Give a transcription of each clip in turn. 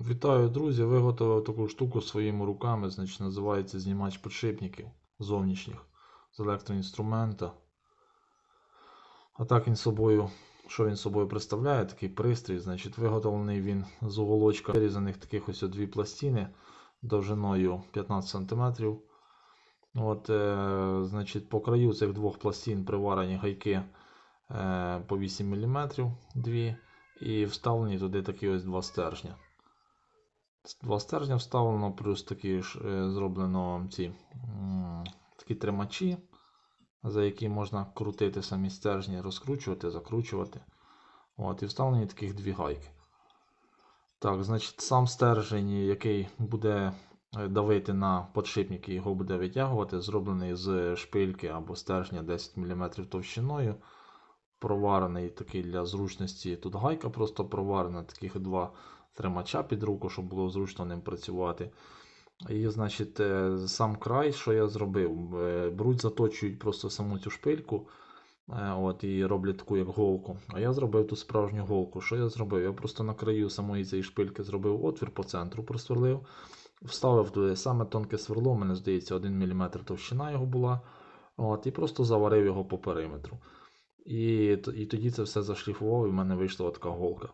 Вітаю, друзі! Виготовив таку штуку своїми руками, значить, називається знімач підшипників зовнішніх з електроінструмента. А так він собою, що він собою представляє, такий пристрій, значить, виготовлений він з уголочка вирізаних таких ось дві пластини довжиною 15 см. От, е, значить, по краю цих двох пластин приварені гайки е, по 8 мм дві, і вставлені туди такі ось два стержня. Два стержня вставлено, плюс такі ж е, зроблено ці такі тримачі, за які можна крутити самі стержні, розкручувати, закручувати. От, і вставлені таких дві гайки. Так, значить, сам стержень, який буде е, давити на подшипник і його буде витягувати, зроблений з шпильки або стержня 10 мм товщиною. Проварений такий для зручності. Тут гайка просто проварена, таких два тримача під руку, щоб було зручно ним працювати. І, значить, е, сам край, що я зробив, е, беруть, заточують просто саму цю шпильку е, от, і роблять таку як голку. А я зробив ту справжню голку. Що я зробив? Я просто на краю самої цієї шпильки зробив отвір по центру, просверлив, вставив туди саме тонке сверло, у мене здається, 1 мм товщина його була. От, І просто заварив його по периметру. І, і тоді це все зашліфував, і в мене вийшла така голка.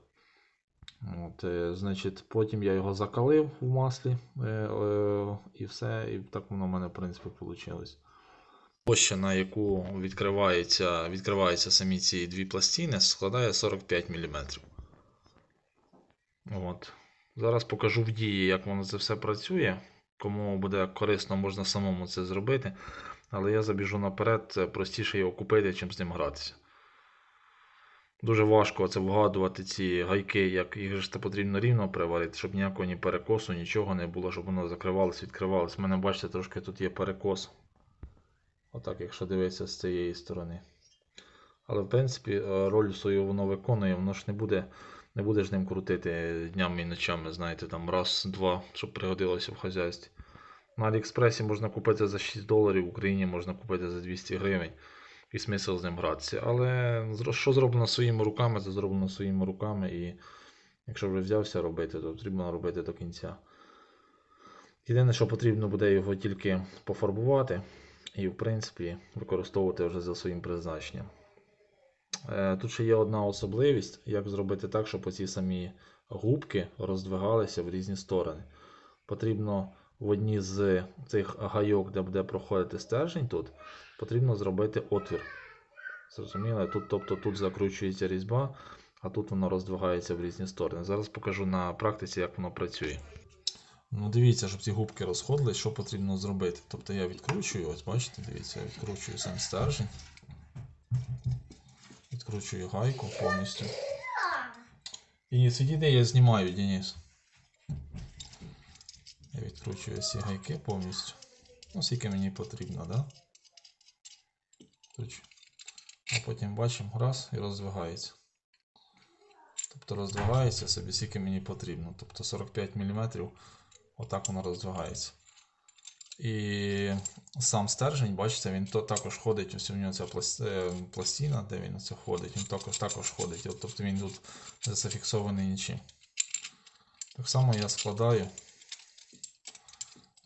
От, е, значить, потім я його закалив в маслі е, е, і все, і так воно в мене, в принципі, вийшло. Площа, на яку відкривається, відкриваються самі ці дві пластини, складає 45 мм. От. Зараз покажу в дії, як воно це все працює. Кому буде корисно, можна самому це зробити. Але я забіжу наперед, це простіше його купити, чим з ним гратися. Дуже важко це вгадувати ці гайки, як їх ж це потрібно рівно приварити, щоб ніякого ні перекосу, нічого не було, щоб воно закривалось, відкривалось. У мене, бачите, трошки тут є перекос. Отак, якщо дивитися з цієї сторони. Але в принципі е, роль свою воно виконує, воно ж не буде, не буде ж ним крутити днями і ночами, знаєте, там раз-два, щоб пригодилося в хазяйстві. На Аліекспресі можна купити за 6 доларів, в Україні можна купити за 200 гривень. І смисл з ним гратися. Але що зроблено своїми руками, це зроблено своїми руками. І якщо вже взявся робити, то потрібно робити до кінця. Єдине, що потрібно буде його тільки пофарбувати і, в принципі, використовувати вже за своїм призначенням. Е, Тут ще є одна особливість, як зробити так, щоб оці самі губки роздвигалися в різні сторони. Потрібно в одній з цих гайок, де буде проходити стержень тут, потрібно зробити отвір. Зрозуміло? Тут, тобто тут закручується різьба, а тут воно роздвигається в різні сторони. Зараз покажу на практиці, як воно працює. Ну, дивіться, щоб ці губки розходились, що потрібно зробити. Тобто я відкручую, ось бачите, дивіться, я відкручую сам стержень. Відкручую гайку повністю. І сидіти я знімаю, Денис. Відкручую всі гайки повністю. Ну, скільки мені потрібно, да? А потім бачимо раз і роздвигається. Тобто роздвигається собі, скільки мені потрібно. Тобто 45 мм, отак воно роздвигається. І сам стержень, бачите, він то також ходить, ось у нього ця е, пластина, де він це ходить, він також, також ходить. Тобто він тут зафіксований нічим. Так само я складаю,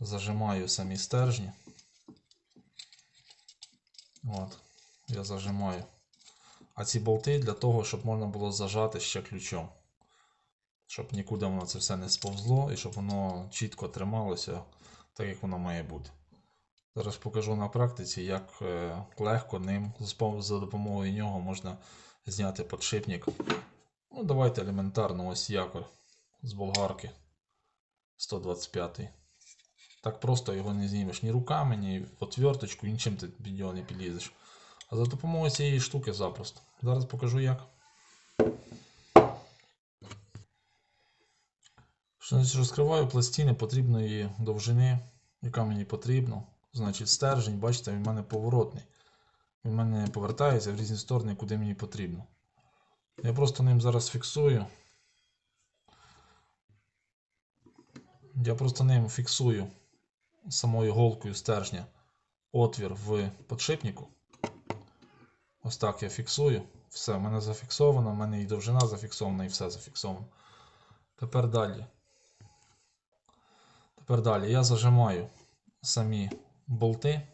зажимаю самі стержні. От, я зажимаю. А ці болти для того, щоб можна було зажати ще ключом. Щоб нікуди воно це все не сповзло і щоб воно чітко трималося так, як воно має бути. Зараз покажу на практиці, як е, легко ним за допомогою нього можна зняти подшипник. Ну, давайте елементарно ось якорь з болгарки 125. Так просто його не знімеш ні руками, ні отверточку, нічим ти під нього не підлізеш. А за допомогою цієї штуки запросто. Зараз покажу як. Значить, розкриваю пластини потрібної довжини, яка мені потрібна. Значить, стержень, бачите, він в мене поворотний. Він в мене повертається в різні сторони, куди мені потрібно. Я просто ним зараз фіксую. Я просто ним фіксую самою голкою стержня отвір в подшипнику. Ось так я фіксую. Все, в мене зафіксовано, в мене і довжина зафіксована, і все зафіксовано. Тепер далі. Тепер далі я зажимаю самі болти.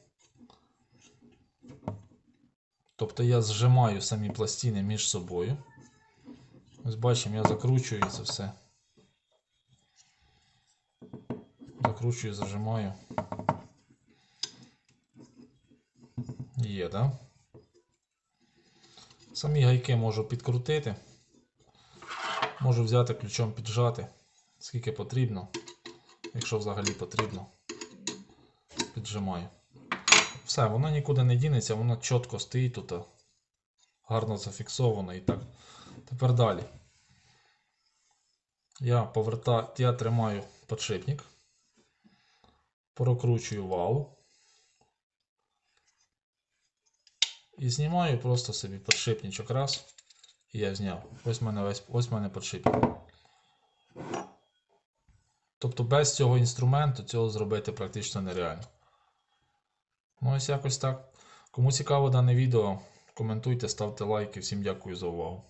Тобто я зжимаю самі пластини між собою. Ось бачимо, я закручую це все. Закручую, зажимаю. Є? Да? Самі гайки можу підкрутити. Можу взяти ключом піджати, скільки потрібно, якщо взагалі потрібно. Піджимаю. Все, воно нікуди не дінеться, воно чітко стоїть тут. Гарно зафіксовано і так. Тепер далі. Я повертаю, я тримаю подшипник, прокручую вал. І знімаю просто собі подшипничок раз. І я зняв. Ось мене весь ось мене подшипник. Тобто без цього інструменту цього зробити практично нереально. Ну ось якось так. Кому цікаво дане відео, коментуйте, ставте лайки. Всім дякую за увагу.